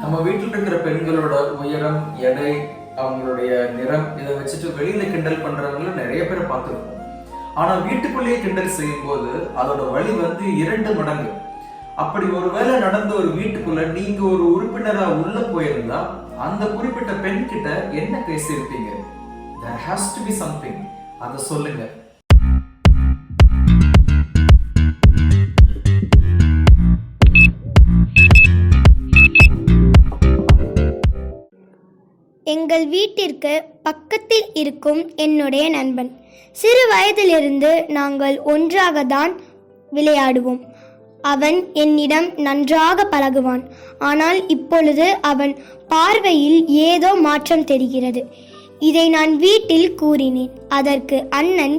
நம்ம வீட்டில் இருக்கிற பெண்களோட உயரம் எடை அவங்களுடைய நிறம் இதை வச்சுட்டு வெளியில கிண்டல் பண்றவங்கள நிறைய பேர் பார்த்துருக்கோம் ஆனா வீட்டுக்குள்ளேயே கிண்டல் செய்யும் போது அதோட வழி வந்து இரண்டு மடங்கு. அப்படி ஒரு வேலை நடந்த ஒரு வீட்டுக்குள்ள நீங்க ஒரு உறுப்பினரா உள்ள போயிருந்தா அந்த குறிப்பிட்ட பெண் கிட்ட என்ன பேசியிருப்பீங்க? There has to be something அதை சொல்லுங்க. எங்கள் வீட்டிற்கு பக்கத்தில் இருக்கும் என்னுடைய நண்பன். சிறு வயதிலிருந்து நாங்கள் ஒன்றாக தான் விளையாடுவோம். அவன் என்னிடம் நன்றாக பழகுவான். ஆனால் இப்பொழுது அவன் பார்வையில் ஏதோ மாற்றம் தெரிகிறது. இதை நான் வீட்டில் கூறினேன். அதற்கு அண்ணன்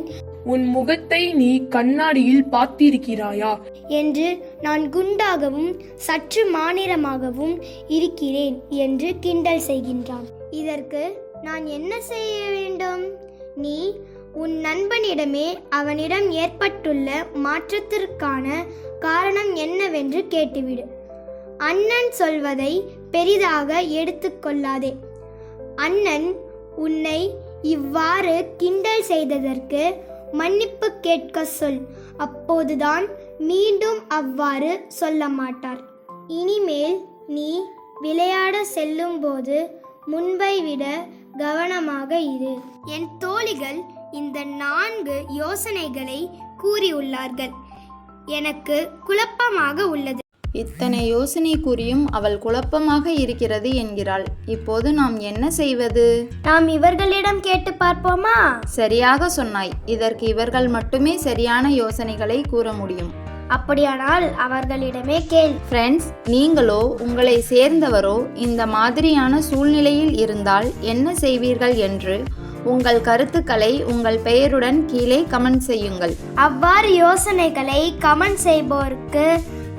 உன் முகத்தை நீ கண்ணாடியில் பார்த்திருக்கிறாயா? என்று நான் குண்டாகவும் சற்று மாநிறமாகவும் இருக்கிறேன் என்று கிண்டல் செய்கின்றான். இதற்கு நான் என்ன செய்ய வேண்டும்? நீ உன் நண்பனிடமே அவனிடம் ஏற்பட்டுள்ள மாற்றத்திற்கான காரணம் என்னவென்று கேட்டுவிடு. அண்ணன் சொல்வதை பெரிதாக எடுத்துக்கொள்ளாதே அண்ணன் உன்னை இவ்வாறு கிண்டல் செய்ததற்கு மன்னிப்பு கேட்க சொல். அப்போதுதான் மீண்டும் அவ்வாறு சொல்ல மாட்டார். இனிமேல் நீ விளையாட செல்லும்போது முன்பை விட கவனமாக இரு. என் தோழிகள் இந்த நான்கு யோசனைகளை கூறியுள்ளார்கள். எனக்கு குழப்பமாக உள்ளது. இத்தனை யோசனை கூறியும் அவள் குழப்பமாக இருக்கிறது என்கிறாள். இப்போது நாம் என்ன செய்வது? நாம் இவர்களிடம் கேட்டு பார்ப்போமா? சரியாக சொன்னாய். இதற்கு இவர்கள் மட்டுமே சரியான யோசனைகளை கூற முடியும். அப்படியானால் அவர்களிடமே கேள். ஃப்ரெண்ட்ஸ் நீங்களோ உங்களை சேர்ந்தவரோ இந்த மாதிரியான சூழ்நிலையில் இருந்தால் என்ன செய்வீர்கள் என்று உங்கள் கருத்துக்களை உங்கள் பெயருடன் கீழே கமெண்ட் செய்யுங்கள். அவ்வாறு யோசனைகளை கமெண்ட் செய்போருக்கு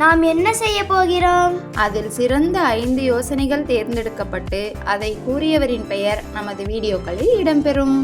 நாம் என்ன செய்ய போகிறோம்? அதில் சிறந்த ஐந்து யோசனைகள் தேர்ந்தெடுக்கப்பட்டு அதை கூறியவரின் பெயர் நமது வீடியோக்களில் இடம்பெறும்.